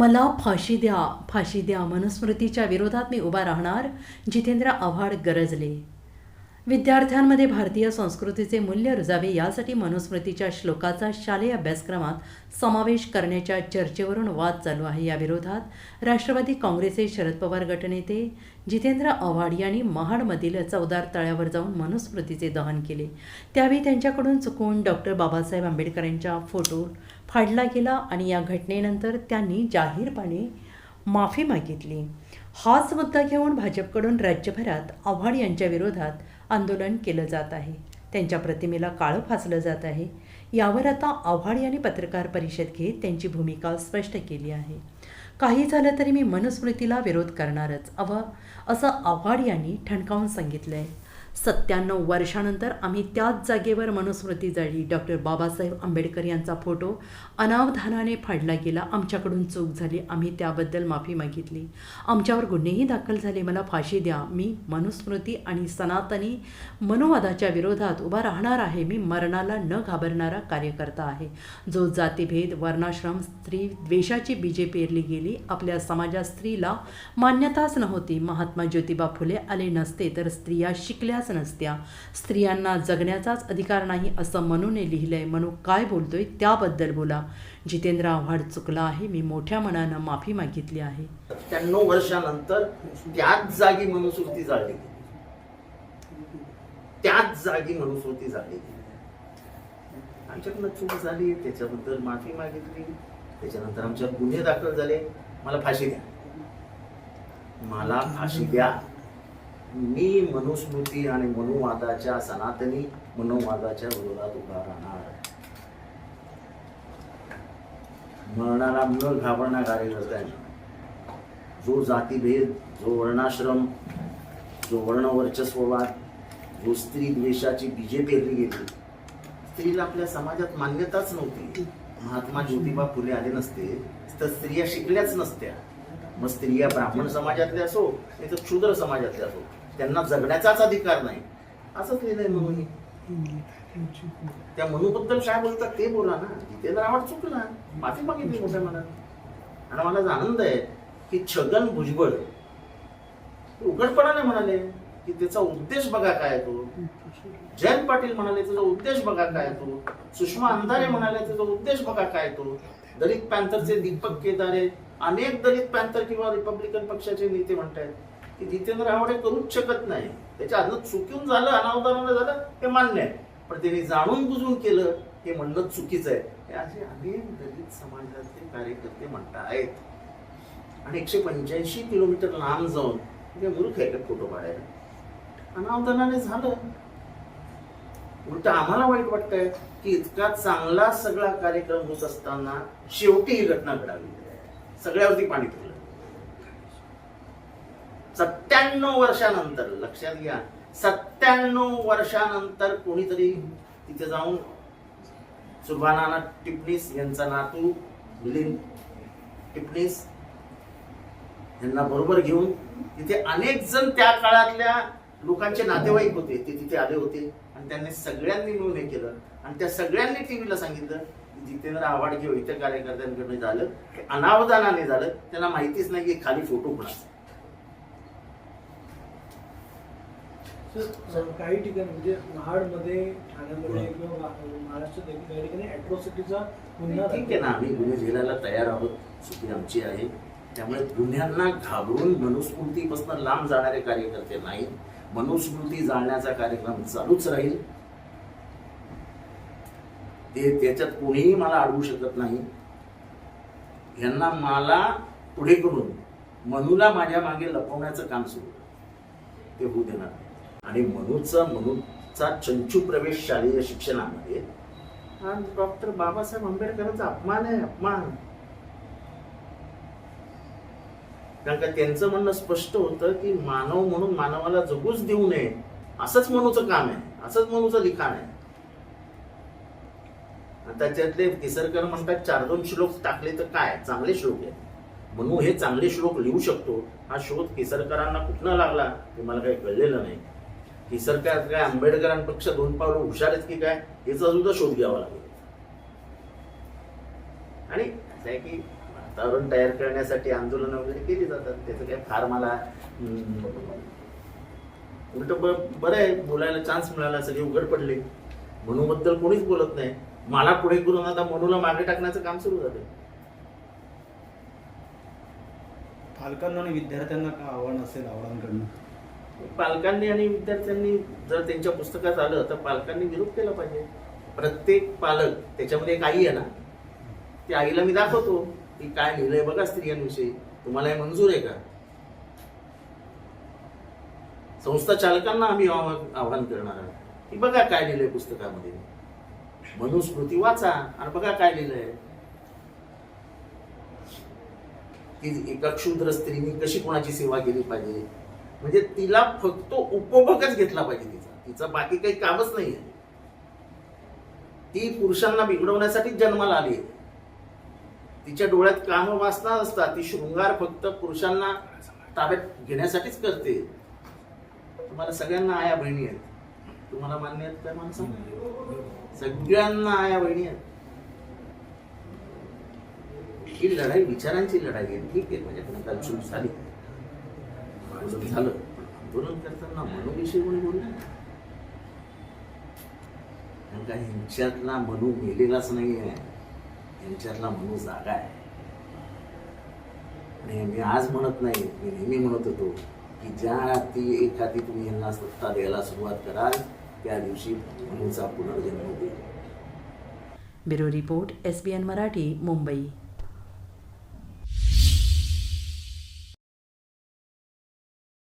मला फाशी द्या फाशी द्या. मनुस्मृतीच्या विरोधात मी उभा राहणार जितेंद्र आव्हाड गरजले. विद्यार्थ्यांमध्ये भारतीय संस्कृतीचे मूल्य रुजावे यासाठी मनुस्मृतीच्या श्लोकाचा शालेय अभ्यासक्रमात समावेश करण्याच्या चर्चेवरून वाद चालू आहे. या विरोधात राष्ट्रवादी काँग्रेसचे शरद पवार गटनेते जितेंद्र आव्हाड यांनी महाडमधील चौदार तळ्यावर जाऊन मनुस्मृतीचे दहन केले. त्यावेळी त्यांच्याकडून चुकून डॉक्टर बाबासाहेब आंबेडकरांचा फोटो फाडला गेला आणि या घटनेनंतर त्यांनी जाहीरपणे माफी मागितली. हाच मुद्दा घेऊन भाजपकडून राज्यभरात आव्हाड यांच्या विरोधात आंदोलन केलं जात आहे. त्यांच्या प्रतिमेला काळं फासलं जात आहे. यावर आता आव्हाड यांनी पत्रकार परिषद घेत त्यांची भूमिका स्पष्ट केली आहे. काही झालं तरी मी मनुस्मृतीला विरोध करणारच अव असं आव्हाड यांनी ठणकावून सांगितलं आहे सत्त्याण्णव वर्षानंतर आम्ही त्याच जागेवर मनुस्मृती जाळली. डॉक्टर बाबासाहेब आंबेडकर यांचा फोटो अनावधानाने फाडला गेला. आमच्याकडून चूक झाली. आम्ही त्याबद्दल माफी मागितली. आमच्यावर गुन्हेही दाखल झाले. मला फाशी द्या. मी मनुस्मृती आणि सनातनी मनोवादाच्या विरोधात उभा राहणार आहे. मी मरणाला न घाबरणारा कार्यकर्ता आहे. जो जातीभेद वर्णाश्रम स्त्री द्वेषाची बीजे पेरली गेली. आपल्या समाजात स्त्रीला मान्यताच नव्हती. महात्मा ज्योतिबा फुले आले नसते तर स्त्रिया शिकल्या शिकल्याच नसत्या. स्त्रियांना जगण्याचाच अधिकार नाही असं मनूने लिहिलंय. मनू काय बोलतोय त्याबद्दल बोला. जितेंद्र आव्हाड चुकला आहे. मी मोठ्या मनानं माफी मागितली आहे. सत्त्याण्णव वर्षानंतर त्याच जागी मनुस्मृती जाळली त्याच जागी मनुस्मृती जाळली आमच्याकडनं चूक झाली. त्याच्याबद्दल माफी मागितली. त्याच्यानंतर आमच्यावर गुन्हे दाखल झाले. मला फाशी द्या. मला फाशी द्या. मी मनुस्मृती आणि मनुवादाच्या सनातनी मनोवादाच्या विरोधात उभा राहणार. मरणारा न घाबरणार कार्यकर्ता जो जातीभेद जो वर्णाश्रम जो वर्णवर्चस्ववाद जो स्त्री द्वेषाची बीजे पेरली गेली. स्त्रीला आपल्या समाजात मान्यताच नव्हती. महात्मा ज्योतिबा फुले आले नसते तर स्त्रिया शिकल्याच नसत्या. मग स्त्रिया ब्राह्मण समाजातल्या असो नाही तर क्षुद्र समाजातल्या असो. त्यांना जगण्याचाच अधिकार नाही. असंच लिहिलंय म्हणून त्या मनूबद्दल काय बोलतात ते बोला ना. जितेंद्र आव्हाड चुकला माफी मागितली मोठ्या मला आणि मला आनंद आहे की छगन भुजबळ उघडपणाने म्हणाले की त्याचा उद्देश बघा काय तो. जयंत पाटील म्हणाले त्याचा उद्देश बघा काय तो. सुषमा अंधारे म्हणाले त्याचा उद्देश बघा काय तो. दलित पॅन्थरचे दीपक केदारे अनेक दलित पॅन्थर किंवा रिपब्लिकन पक्षाचे नेते म्हणतायत. की जितेंद्र आवडे करूच शकत नाही. त्याच्या आधीच चुकून झालं अनावधानानं झालं हे मान्य आहे. पण त्यांनी जाणून बुजून केलं हे म्हणणं चुकीचं आहे. हे असे अनेक दलित समाजातले कार्यकर्ते म्हणतायत. आणि एकशे पंच्याऐंशी किलोमीटर लांब जाऊन ते मूर्ख आहे का फोटो काढायला. अनावधानाने झालं. उलट आम्हाला वाईट वाटतंय की इतका चांगला सगळा कार्यक्रम होत असताना शेवटी ही घटना घडावी. सगळ्यावरती पाणी फिरलं सत्त्याण्णव वर्षानंतर लक्षात घ्या सत्त्याण्णव वर्षानंतर कोणीतरी तिथे जाऊन सुभानाना टिपणीस यांचा नातू मिलिंद टिपणीस यांना बरोबर घेऊन तिथे अनेक जण त्या काळातल्या लोकांचे नातेवाईक होते. ते तिथे आले होते आणि त्यांनी सगळ्यांनी मिळून हे केलं. आणि त्या सगळ्यांनी टीव्हीला सांगितलं की जितेंद्र आव्हाड किंवा इतर कार्यकर्त्यांकडून झालं ते अनावधानाने झालं त्यांना माहितीच नाही की खाली फोटो कोणाचा सर, काही ठिकाणी म्हणजे महाडमध्ये ठाण्यामध्ये किंवा महा- महाराष्ट्रात देखील काही ठिकाणी अॅट्रॉसिटीचा गुन्हा ठीक आहे ना आम्ही गुन्हे झेलायला तयार आहोत. चुकी आमची आहे. त्यामुळे गुन्ह्यांना घाबरून मनुस्मृतीपासून लांब जाणारे कार्यकर्ते नाही मनुस्मृती जाळण्याचा कार्यक्रम चालूच राहील. ते त्याच्यात कोणीही मला अडवू शकत नाही. यांना मला पुढे करून मनूला माझ्या मागे लपवण्याचं काम सुरू. ते होऊ देणार. आणि मनूचा मनूचा चंचू प्रवेश शालेय शिक्षणामध्ये. हा डॉक्टर बाबासाहेब आंबेडकरांचा अपमान आहे अपमान. कारण का त्यांचं म्हणणं स्पष्ट होतं की मानव म्हणून मानवाला जगूच देऊ नये. असंच मनूचं काम आहे असंच मनूचं लिखाण आहे. आता त्यातले केसरकर म्हणतात चार दोन श्लोक टाकले तर काय? चांगले श्लोक आहेत. मनू हे चांगले श्लोक लिहू शकतो. हा शोध केसरकरांना कुठनं लागला ते मला काही कळलेलं नाही. निसर्गात काय आंबेडकरांपेक्षा दोन पावलं हुशार आहेत की काय याचा सुद्धा शोध घ्यावा लागेल. आणि असं आहे की वातावरण तयार करण्यासाठी आंदोलन वगैरे केली जातात त्याचं काय फार मला उलट बरं आहे बोलायला चान्स मिळाला सगळे उघड पडले. मनूबद्दल कोणीच बोलत नाही. मला पुढे करून आता मनूला मागे टाकण्याचं काम सुरू झालं पालकांना आणि विद्यार्थ्यांना काय आव्हान असेल आव्हानांकडनं? पालकांनी आणि विद्यार्थ्यांनी जर त्यांच्या पुस्तकात आलं तर पालकांनी विरोध केला पाहिजे. प्रत्येक पालक त्याच्यामध्ये एक आई आहे ना त्या आईला मी दाखवतो की काय लिहिलंय बघा स्त्रियांविषयी. तुम्हाला हे मंजूर आहे का? संस्था चालकांना आम्ही आव्हान आव्हान करणार आहोत की बघा काय लिहिलंय पुस्तकामध्ये. मनुस्मृती वाचा आणि बघा काय लिहिलंय. की एका क्षुद्र स्त्रीने कशी कोणाची सेवा केली पाहिजे? म्हणजे तिला फक्त उपभोगच घेतला पाहिजे तिचा. तिचं बाकी काही कामच नाहीये. ती पुरुषांना बिघडवण्यासाठी जन्माला आली आहे. तिच्या डोळ्यात काम वासना असतात ती शृंगार फक्त पुरुषांना ताब्यात घेण्यासाठीच करते. तुम्हाला सगळ्यांना आया बहिणी आहेत. तुम्हाला मान्य आहेत काय मला सगळ्यांना आया बहिणी आहेत. ही लढाई विचारांची लढाई आहे. ठीक आहे म्हणजे काल चूक झाली. आंदोलन झालं. पण आंदोलन करताना मनूविषयी कोणी बोलू कारण का ह्यांच्यातला मनू मेलेलाच नाही आहे यांच्यातला मनू जागा आहे. आणि मी आज म्हणत नाही मी नेहमी म्हणत होतो की ज्या ती एखादी तुम्ही यांना सत्ता द्यायला सुरुवात कराल त्या दिवशी मनूचा पुनर्जन्म होईल. Bureau report S B N Marathi Mumbai.